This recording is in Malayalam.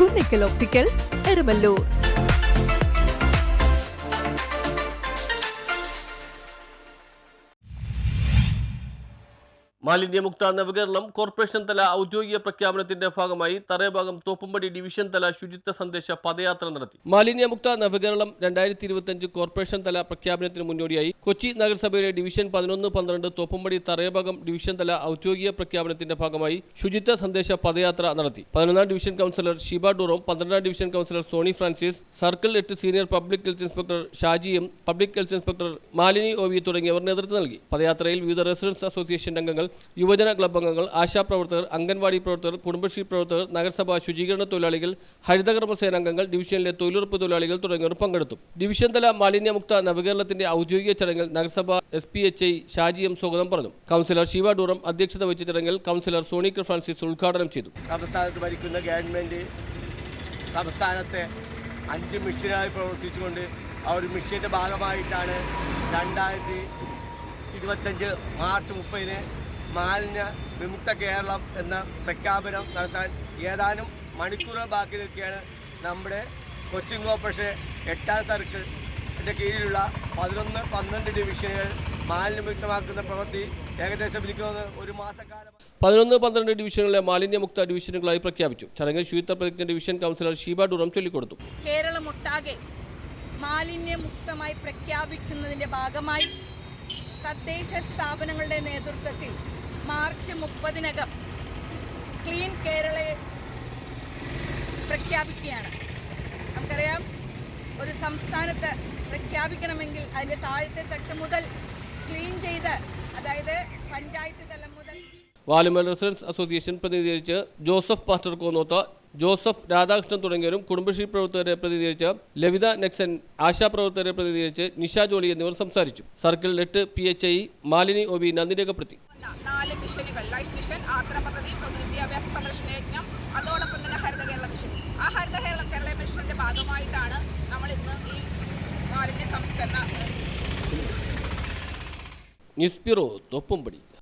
കുന്നിക്കൽ ഒപ്റ്റിക്കൽസ് എരമല്ലൂർ മാലിന്യമുക്ത നവകേരളം കോർപ്പറേഷൻ തല ഔദ്യോഗിക പ്രഖ്യാപനത്തിന്റെ ഭാഗമായി തറയഭാഗം തോപ്പുംപടി ഡിവിഷൻ തല ശുചിത്വ സന്ദേശ പദയാത്ര നടത്തി. മാലിന്യമുക്ത നവകേരളം രണ്ടായിരത്തി ഇരുപത്തിയഞ്ച് കോർപ്പറേഷൻ തല പ്രഖ്യാപനത്തിന് മുന്നോടിയായി കൊച്ചി നഗരസഭയിലെ ഡിവിഷൻ പതിനൊന്ന് പന്ത്രണ്ട് തോപ്പുംപടി തറയഭാഗം ഡിവിഷൻ തല ഔദ്യോഗിക പ്രഖ്യാപനത്തിന്റെ ഭാഗമായി ശുചിത്വ സന്ദേശ പദയാത്ര നടത്തി. പതിനൊന്നാം ഡിവിഷൻ കൗൺസിലർ ഷീബ ഡൂറോം പന്ത്രണ്ടാം division councillor Sony Francis circle എട്ട് senior public health inspector ഷാജിയും public health inspector Malini O തുടങ്ങിയവർ നേതൃത്വം നൽകി. പദയാത്രയിൽ വിവിധ റെസിഡൻസ് അസോസിയേഷൻ അംഗങ്ങൾ യുവജന ക്ലബ് അംഗങ്ങൾ ആശാപ്രവർത്തകർ അംഗൻവാടി പ്രവർത്തകർ കുടുംബശ്രീ പ്രവർത്തകർ നഗരസഭാ ശുചീകരണ തൊഴിലാളികൾ ഹരിതകർമ്മസേന അംഗങ്ങൾ ഡിവിഷനിലെ തൊഴിലുറപ്പ് തൊഴിലാളികൾ തുടങ്ങിയവർ പങ്കെടുത്തു. ഡിവിഷൻ തല മാലിന്യമുക്ത നവകേരളത്തിന്റെ ഔദ്യോഗിക ചടങ്ങിൽ നഗരസഭ S P H I Shaji M സ്വാഗതം പറഞ്ഞു. കൗൺസിലർ ശിവ ഡൂറം അധ്യക്ഷത വഹിച്ച ചടങ്ങിൽ കൗൺസിലർ സോണിക്കർ ഫ്രാൻസിസ് ഉദ്ഘാടനം ചെയ്തു. ഭരിക്കുന്ന ഗവൺമെന്റ് സംസ്ഥാനത്തെ അഞ്ച് മിഷനായി പ്രവർത്തിച്ചുകൊണ്ട് ആ ഒരു മിഷന്റെ ഭാഗമായിട്ടാണ് രണ്ടായിരത്തി ഇരുപത്തഞ്ച് മാർച്ച് മുപ്പതിന് മാലിന്യ വിമുക്ത കേരളം എന്ന പ്രഖ്യാപനം നടത്താൻ ഏതാനും മണിക്കൂറുകൾ ബാക്കി നിൽക്കുകയാണ് നമ്മുടെ കൊച്ചിൻ കോർപ്പറേഷൻ എട്ടാം സർക്കിൾ എന്റെ കീഴിലുള്ള പതിനൊന്ന് പന്ത്രണ്ട് ഡിവിഷനുകൾ മാലിന്യമുക്തമാക്കുന്ന പ്രവൃത്തി ഏകദേശം എനിക്ക് ഒരു മാസക്കാലം പതിനൊന്ന് പന്ത്രണ്ട് ഡിവിഷനുകളിലെ മാലിന്യമുക്ത ഡിവിഷനുകളായി പ്രഖ്യാപിച്ചു. ചടങ്ങിൽ ശുചിത്വ പ്രതിജ്ഞ ഡിവിഷൻ കൗൺസിലർ ഷീബ ഡുറം ചൊല്ലിക്കൊടുത്തു. കേരളമൊട്ടാകെ മാലിന്യമുക്തമായി പ്രഖ്യാപിക്കുന്നതിന്റെ ഭാഗമായി തദ്ദേശ സ്ഥാപനങ്ങളുടെ നേതൃത്വത്തിൽ മാർച്ച് മുപ്പതിനകം ക്ലീൻ കേരളയെ പ്രഖ്യാപിക്കുകയാണ്. നമുക്കറിയാം ഒരു സംസ്ഥാനത്ത് പ്രഖ്യാപിക്കണമെങ്കിൽ അതിന്റെ താഴത്തെ തട്ട് മുതൽ ക്ലീൻ ചെയ്ത് അതായത് പഞ്ചായത്ത് തലം മുതൽ വാലുമൽ റെസിഡൻസ് അസോസിയേഷൻ പ്രതിനിധീകരിച്ച് Joseph pastor Konnotha Joseph Radhakrishnan തുടങ്ങിയവരും കുടുംബശ്രീ പ്രവർത്തകരെ പ്രതിനിധീകരിച്ച് ലവിത നെക്സൻ ആശാ പ്രവർത്തകരെ പ്രതിനിധീകരിച്ച് നിഷ ജോളി എന്നിവർ സംസാരിച്ചു. സർക്കിൾ എട്ട് P H I Malini O B നന്ദി രേഖപ്പെടുത്തി. നാല് മിഷനുകൾ. ലൈഫ് മിഷൻ ആർദ്ര പദ്ധതി പൊതുവിദ്യാഭ്യാസ സംരക്ഷണ യജ്ഞം അതോടൊപ്പം തന്നെ ഹരിത കേരള മിഷൻ ആ ഹരിത കേരള കേരള മിഷന്റെ ഭാഗമായിട്ടാണ് നമ്മൾ ഇന്ന് ഈ മാലിന്യ സംസ്കരണ ന്യൂസ് ബ്യൂറോ തൊപ്പുംപടി.